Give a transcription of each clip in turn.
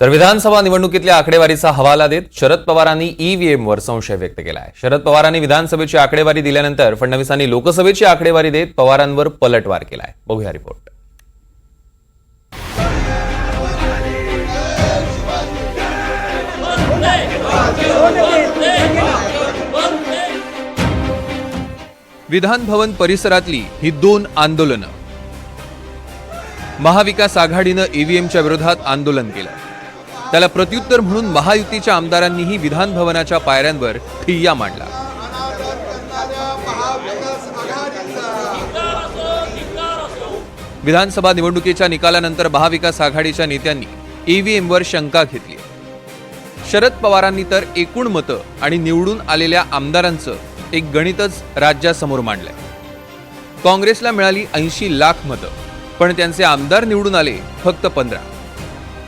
तर विधानसभा निवडणुकीतल्या आकडेवारीचा हवाला देत शरद पवारांनी ईव्हीएमवर संशय व्यक्त केला आहे शरद पवारांनी विधानसभेची आकडेवारी दिल्यानंतर फडणवीसांनी लोकसभेची आकडेवारी देत पवारांवर पलटवार केला आहे बघूया रिपोर्ट. विधान भवन परिसरातली ही दोन आंदोलनं. महाविकास आघाडीनं ईव्हीएमच्या विरोधात आंदोलन केलं. त्याला प्रत्युत्तर म्हणून महायुतीच्या आमदारांनीही विधान भवनाच्या पायऱ्यांवर ठिय्या मांडला. विधानसभा निवडणुकीच्या निकालानंतर महाविकास आघाडीच्या नेत्यांनी ईव्हीएमवर शंका घेतली. शरद पवारांनी तर एकूण मतं आणि निवडून आलेल्या आमदारांचं एक गणितच राज्यासमोर मांडलंय. काँग्रेसला मिळाली ऐंशी लाख मतं पण त्यांचे आमदार निवडून आले फक्त पंधरा.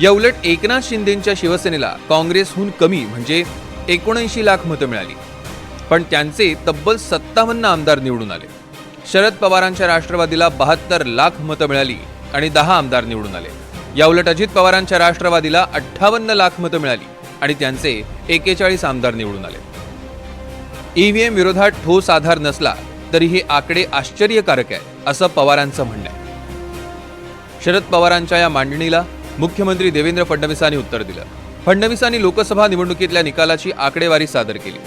या उलट एकनाथ शिंदेंच्या शिवसेनेला काँग्रेसहून कमी म्हणजे एकोणऐंशी लाख मतं मिळाली. पण त्यांचे तब्बल सत्तावन्न आमदार निवडून आले. शरद पवारांच्या राष्ट्रवादीला बहात्तर लाख मतं मिळाली आणि दहा आमदार निवडून आले. या उलट अजित पवारांच्या राष्ट्रवादीला अठ्ठावन्न लाख मतं मिळाली आणि त्यांचे एकेचाळीस आमदार निवडून आले. ईव्हीएम विरोधात ठोस आधार नसला तरी हे आकडे आश्चर्यकारक आहे असं पवारांचं म्हणणं आहे. शरद पवारांच्या या मांडणीला मुख्यमंत्री देवेंद्र फडणवीसांनी उत्तर दिलं. फडणवीसांनी लोकसभा निवडणुकीतल्या निकालाची आकडेवारी सादर केली.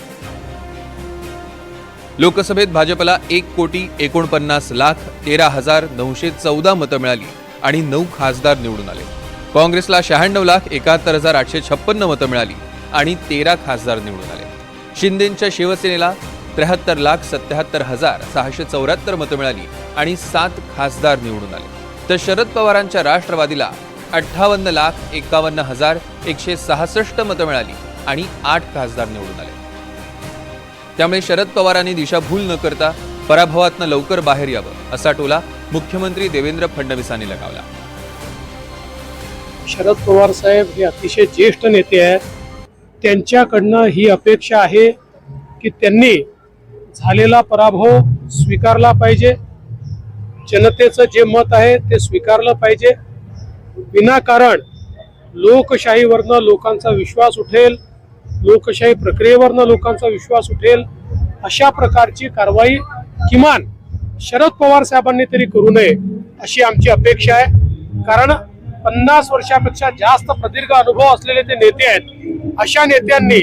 लोकसभेत भाजपला एक कोटी एकोणपन्नास लाख तेरा हजार नऊशे चौदा मतं मिळाली आणि नऊ खासदार निवडून आले. काँग्रेसला शहाण्णव लाख एकाहत्तर हजार आठशे छप्पन्न मतं मिळाली आणि तेरा खासदार निवडून आले. शिंदेच्या शिवसेनेला त्र्याहत्तर लाख सत्याहत्तर हजार सहाशे चौऱ्याहत्तर मतं मिळाली आणि सात खासदार निवडून आले. तर शरद पवारांच्या राष्ट्रवादीला अठ्ठावन्न लाख एकावन्न हजार एकशे सहासष्ट मतं मिळाली आणि आठ खासदार निवडून आले. त्यामुळे शरद पवारांनी दिशाभूल न करता पराभवातनं लवकर बाहेर यावं असा टोला मुख्यमंत्री देवेंद्र फडणवीसांनी लगावला. शरद पवार साहेब हे अतिशय ज्येष्ठ नेते आहेत. त्यांच्याकडनं ही अपेक्षा आहे की त्यांनी झालेला पराभव स्वीकारला पाहिजे. जनतेचं जे मत आहे ते स्वीकारलं पाहिजे. विनाकारण लोकशाहीवरनं लोकांचा विश्वास उठेल लोकशाही प्रक्रियेवरनं लोकांचा विश्वास उठेल अशा प्रकारची कारवाई किमान शरद पवार साहेबांनी तरी करू नये अशी आमची अपेक्षा आहे. कारण पन्नास वर्षापेक्षा जास्त प्रदीर्घ अनुभव असलेले ते नेते आहेत. अशा नेत्यांनी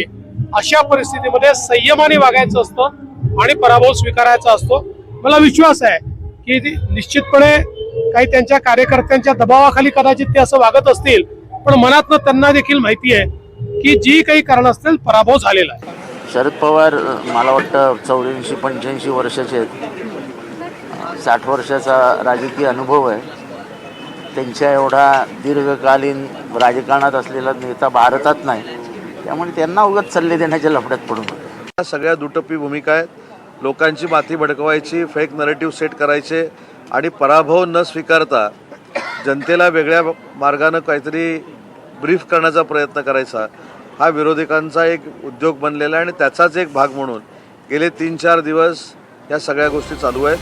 अशा परिस्थितीमध्ये संयमाने वागायचं असतं आणि पराभव स्वीकारायचा असतो. मला विश्वास आहे की ती निश्चितपणे काही त्यांच्या कार्यकर्त्यांच्या दबावाखाली कदाचित ते असं वागत असतील पण मनातनं त्यांना देखील माहिती आहे की जी काही कारण असतील पराभव झालेला आहे. शरद पवार मला वाटतं चौऱ्याऐंशी पंच्याऐंशी वर्षाचे आहेत. साठ वर्षाचा राजकीय अनुभव आहे. त्यांच्या एवढा दीर्घकालीन राजकारणात असलेला नेता भारतात नाही. त्यामुळे त्यांना उगाच सल्ले देण्याच्या लफड्यात पडून या सगळ्या दुटप्पी भूमिका आहेत. लोकांची माती भडकवायची फेक नरेटिव्ह सेट करायचे आणि पराभव न स्वीकारता जनतेला वेगळ्या मार्गानं काहीतरी ब्रीफ करण्याचा प्रयत्न करायचा. हा विरोधकांचा एक उद्योग बनलेला आहे आणि त्याचाच एक भाग म्हणून गेले तीन चार दिवस या सगळ्या गोष्टी चालू आहेत.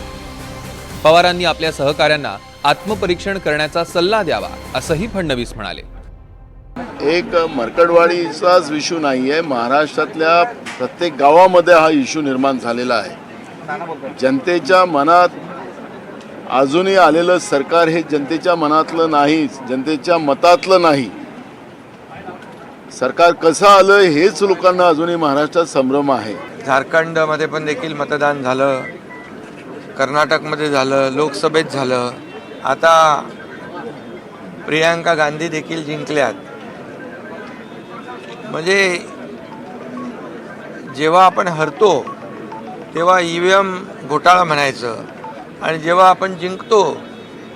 पवारांनी आपल्या सहकाऱ्यांना आत्मपरीक्षण करण्याचा सल्ला द्यावा असंही फडणवीस म्हणाले. एक मरकडवाडीचाच इश्यू नाही आहे महाराष्ट्रातल्या प्रत्येक गावामध्ये हा इश्यू निर्माण झालेला आहे. जनतेच्या मनात अजूनही आलेलं सरकार हे जनतेच्या मनातलं नाही जनतेच्या मतातलं नाही. सरकार कसं आलं हेच लोकांना अजूनही महाराष्ट्रात संभ्रम आहे. झारखंडमध्ये पण देखील मतदान झालं कर्नाटकमध्ये झालं लोकसभेत झालं. आता प्रियांका गांधी देखील जिंकल्यात. म्हणजे जेव्हा आपण हरतो तेव्हा ई व्ही एम घोटाळा म्हणायचं. आणि जेव्हा आपण जिंकतो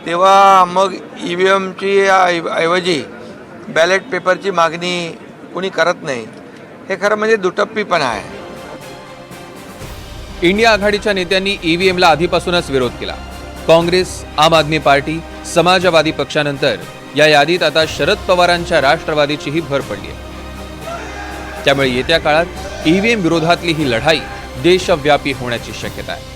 तेव्हा मग ई व्ही एमची ऐवजी बॅलेट पेपरची मागणी कुणी करत नाही. हे खरं म्हणजे दुटप्पीपणा आहे. इंडिया आघाडीच्या नेत्यांनी ईव्हीएमला आधीपासूनच विरोध केला. काँग्रेस आम आदमी पार्टी समाजवादी पक्षानंतर या यादीत आता शरद पवारांच्या राष्ट्रवादीचीही भर पडली आहे. त्यामुळे येत्या काळात ईव्हीएम विरोधातली ही लढाई देशव्यापी होण्याची शक्यता आहे.